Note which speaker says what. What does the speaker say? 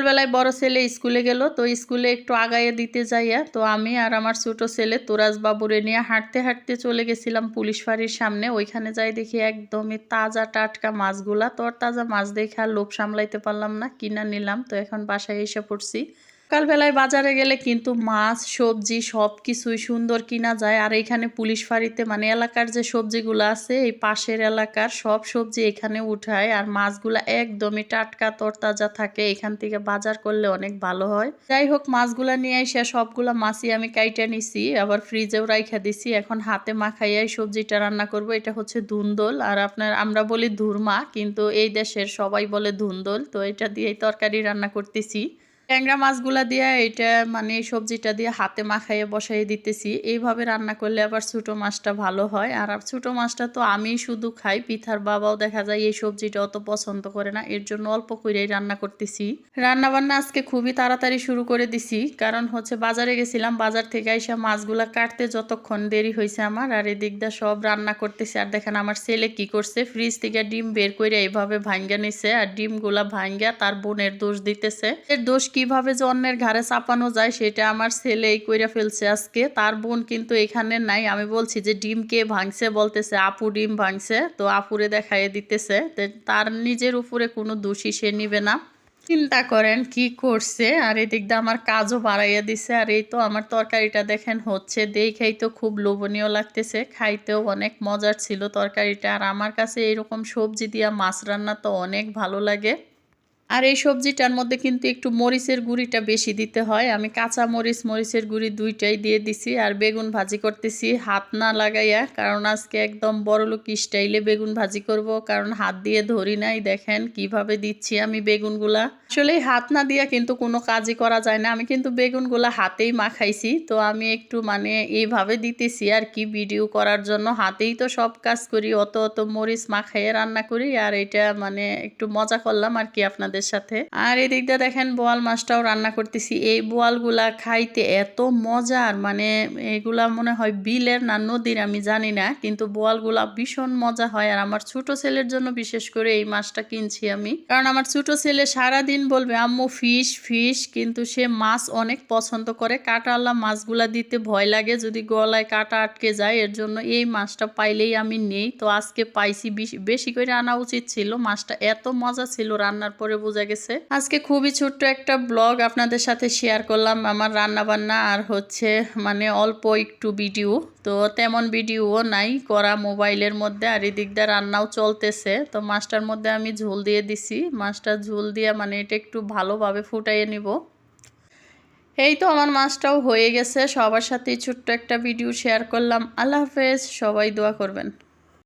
Speaker 1: সকালবেলায় বড় ছেলে স্কুলে গেল, তো স্কুলে একটু আগাইয়ে দিতে যাইয়া, তো আমি আর আমার ছোট ছেলে তোরাজ বাবুরে নিয়ে হাঁটতে হাঁটতে চলে গেছিলাম পুলিশ ফাঁড়ির সামনে। ওইখানে যাই দেখি একদমই তাজা টাটকা মাছগুলা তোর তাজা মাছ দেখে আর লোভ সামলাইতে পারলাম না, কিনা নিলাম, তো এখন বাসায় এসে পড়ছি। সকালবেলায় বাজারে গেলে কিন্তু মাছ, সবজি সব কিছুই সুন্দর কিনা যায়। আর এখানে পুলিশ ফাঁড়িতে মানে এলাকার যে সবজিগুলো আছে, এই পাশের এলাকার সব সবজি এখানে উঠায় আর মাছগুলা একদমই টাটকা, তরতাজা থাকে। এখান থেকে বাজার করলে অনেক ভালো হয়। যাই হোক, মাছগুলা নিয়ে এসে সবগুলা মাছই আমি কাইটা নিছি, আবার ফ্রিজেও রাইখা দিছি। এখন হাতে মাখাইয়াই সবজিটা রান্না করব। এটা হচ্ছে ধুন্দল। আর আপনার, আমরা বলি ধুরমা, কিন্তু এই দেশের সবাই বলে ধুন্দল। তো এটা দিয়েই তরকারি রান্না করতেছি। ট্যাংরা মাছগুলা দিয়ে এটা মানে সবজিটা দিয়ে হাতে মাখাইয়ে বসাই দিতেছি। এইভাবে রান্না করলে আবার ছোটো মাছটা ভালো হয়। আর ছোটো মাছটা তো আমি শুধু খাই, পিঠার বাবাও দেখা যায় এই সবজিটা অত পছন্দ করে না, এর জন্য অল্প করেই রান্না করতেছি। রান্না বান্না আজকে খুবই তাড়াতাড়ি শুরু করে দিছি, কারণ হচ্ছে বাজারে গেছিলাম, বাজার থেকে এসে মাছগুলা কাটতে যতক্ষণ দেরি হয়েছে আমার, আর এদিক দিয়ে সব রান্না করতেছি। আর দেখেন আমার ছেলে কি করছে, ফ্রিজ থেকে ডিম বের করে এইভাবে ভাঙ্গা নিছে, আর ডিমগুলা ভাঙ্গা তার বোনের দোষ দিতেছে। এর দোষ কি কীভাবে যে অন্যের ঘাড়ে চাপানো যায় সেটা আমার ছেলে এই কইরা ফেলছে আজকে। তার বোন কিন্তু এখানে নাই। আমি বলছি যে, ডিম কে ভাঙছে? বলতেছে, আপু, ডিম ভাঙছে। তো আপুরে দেখাই দিতেছে। তার নিজের উপরে কোনো দোষী সে নিবে না। চিন্তা করেন কি করছে? আর এদিক দিয়ে আমার কাজও বাড়াইয়া দিছে। আর এই তো আমার তরকারিটা দেখেন হচ্ছে। দেখেই তো খুব লোভনীয় লাগতেছে। খাইতেও অনেক মজার ছিল তরকারিটা। আর আমার কাছে এইরকম সবজি দিয়া মাছ রান্না তো অনেক ভালো লাগে। আর এই সবজিটার মধ্যে কিন্তু একটু মরিচের গুঁড়িটা বেশি দিতে হয়। আমি কাঁচা মরিচ, মরিচের গুঁড়ি দুইটাই দিয়ে দিছি আর বেগুন ভাজি করতেছি। হাত না লাগাইয়া, কারণ আজকে একদম বড়লোক স্টাইলে বেগুন ভাজি করব, কারণ হাত দিয়ে ধরি নাই। দেখেন কীভাবে দিচ্ছি আমি বেগুনগুলা। আসলে হাত না দিয়া কিন্তু কোনো কাজই করা যায় না। আমি কিন্তু বেগুনগুলা হাতেই মাখাইছি। তো আমি একটু মানে এইভাবে দিতেছি আর কি ভিডিও করার জন্য। হাতেই তো সব কাজ করি, অত অত মরিচ মাখাইয়ে রান্না করি। আর এটা মানে একটু মজা করলাম আর কি আপনাদের আপনাদের সাথে। আর এদিক দিয়ে দেখেন, বোয়াল মাছটাও রান্না করতেছি। এই বোয়ালগুলা খাইতে এত মজার মানে এগুলা মনে হয় বিলের না নদীর, আমি জানি না। কিন্তু বোয়ালগুলা ভীষণ মজা হয়। আর আমার ছোট ছেলের জন্য বিশেষ করে এই মাছটা কিনছি আমি। কারণ আমার ছোট ছেলে সারা দিন বলবে, আম্মু, ফিশ ফিশ। কিন্তু সে মাছ অনেক পছন্দ করে। কাটা আল্লাহ মাছগুলা দিতে ভয় লাগে। যদি গলায় কাটা আটকে যায়, এর জন্য এই মাছটা পাইলেই আমি নেই। তো আজকে পাইছি, বেশি করে আনা উচিত ছিল। মাছটা এত মজা ছিল রান্নার পরে বোঝা গেছে। আজকে খুবই ছোট্ট একটা ব্লগ আপনাদের সাথে শেয়ার করলাম আমার রান্না বান্না আর হচ্ছে মানে অল্প একটু ভিডিও তো তেমন ভিডিও নাই করা মোবাইলের মধ্যে আর এদিক দিয়ে রান্নাও চলতেছে। তো মাছটার মধ্যে আমি ঝোল দিয়ে দিছি। মাছটা ঝোল দিয়ে মানে এটা একটু ভালোভাবে ফুটাইয়ে নিব। এই তো আমার মাছটাও হয়ে গেছে। সবার সাথেই ছোট্ট একটা ভিডিও শেয়ার করলাম। আল্লাহ হাফেজ, সবাই দোয়া করবেন।